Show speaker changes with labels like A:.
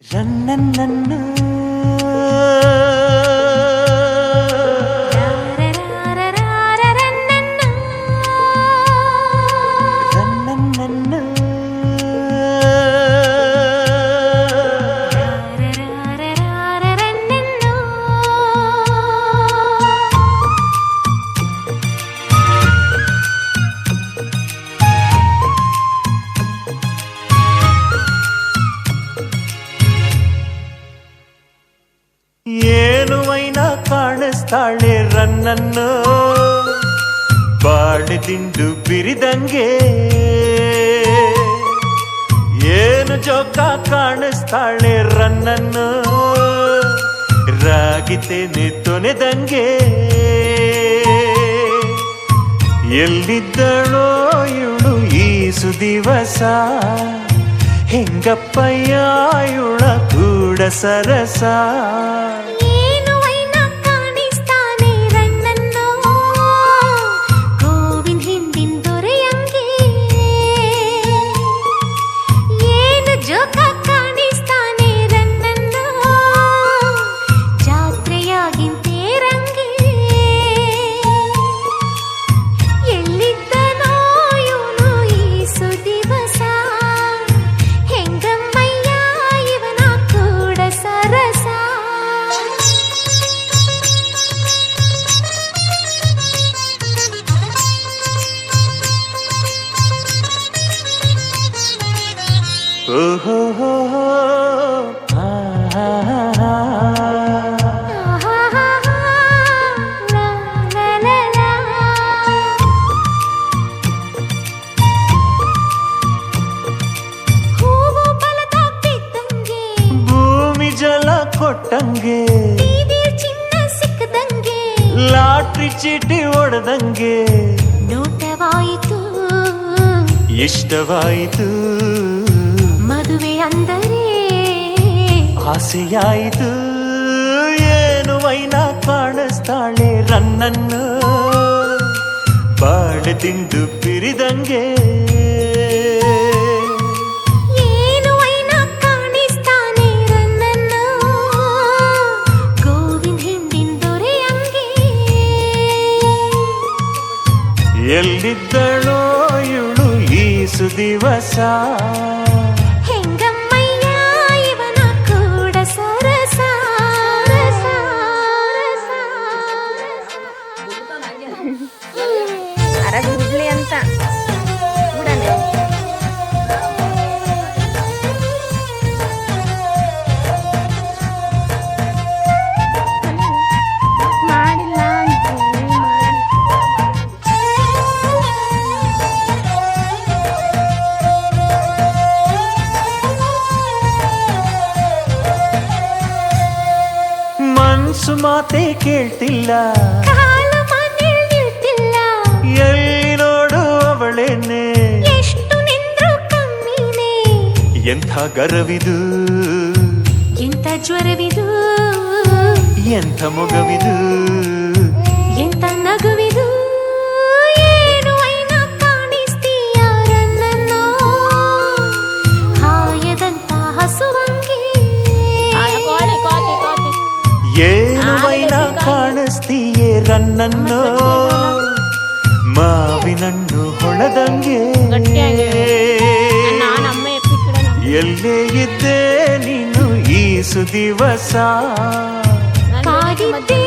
A: Run, run, run, run. ಏನು ವೈನ ಕಾಣಿಸ್ತಾಳೆ ರನ್ನನ್ನು? ಬಾಳೆ ತಿಂದು ಬಿರಿದಂಗೆ. ಏನು ಜೋಕ ಕಾಣಿಸ್ತಾಳೆ ರನ್ನನ್ನು? ರಾಗಿತೇನೆ ತೊನೆದಂಗೆ. ಎಲ್ಲಿದ್ದಳೋ ಇವಳು ಈ ಸುದಿವಸ? ಹೆಂಗಪ್ಪಯ್ಯ ಇವಳ ಕೂಡ ಸರಸ ಕೊಟ್ಟಂಗೆ
B: ಬೀದಿ ಚಿನ್ನ ಸಿಕ್ಕದಂಗೆ,
A: ಲಾಟ್ರಿ ಚೀಟಿ ಹೊಡೆದಂಗೆ
B: ನೋಟವಾಯಿತು
A: ಇಷ್ಟವಾಯಿತು
B: ಮದುವೆ ಅಂದರೆ?
A: ಆಸೆಯಾಯಿತು ಏನು ವೈನ ಕಾಣಿಸ್ತಾಳೆ ರನ್ನನ್ನು? ಬಾಳೆ ತಿಂದು
B: ದೊರೆಯಂಗೆ
A: ಎಲ್ಲಿದ್ದಳೋ ಇವಳು ಈ ಸುದಿವಸ?
C: ಅರಗ ಬಿಡ್ಲಿ ಅಂತ ಬಿಡನೆ ಮಾಡಿಲ್ಲ ಅಂತೀನಿ, ಮಾಡಿ.
A: ಮನ್ಸು ಮಾತೆ ಕೇಳ್ತಿಲ್ಲ ಎಂಥ ಗರವಿದು
B: ಎಂತ ಜ್ವರವಿದು
A: ಎಂಥ ಮೊಗವಿದು
B: ಎಂತ ನಗುವಿದು ಏನು ಐನ ಕಾಣಿಸ್ತೀಯ ರನ್ನನ್ನು ಹಾಯದಂತ ಹಸುವಂಗೆ
C: ಕೋಳಿ ಕೋತಿ ಕೋತಿ
A: ಏನು ವೈನ ಕಾಣಿಸ್ತೀಯೇ ರನ್ನನ್ನು ಮಾವಿನಣ್ಣು ಹೊಳದಂಗೆ ಎಲ್ಲೇ ಇದ್ದೇ ನೀನು ಈ ಸುದಿವಸ? ಕಾಗಿದ್ದೇ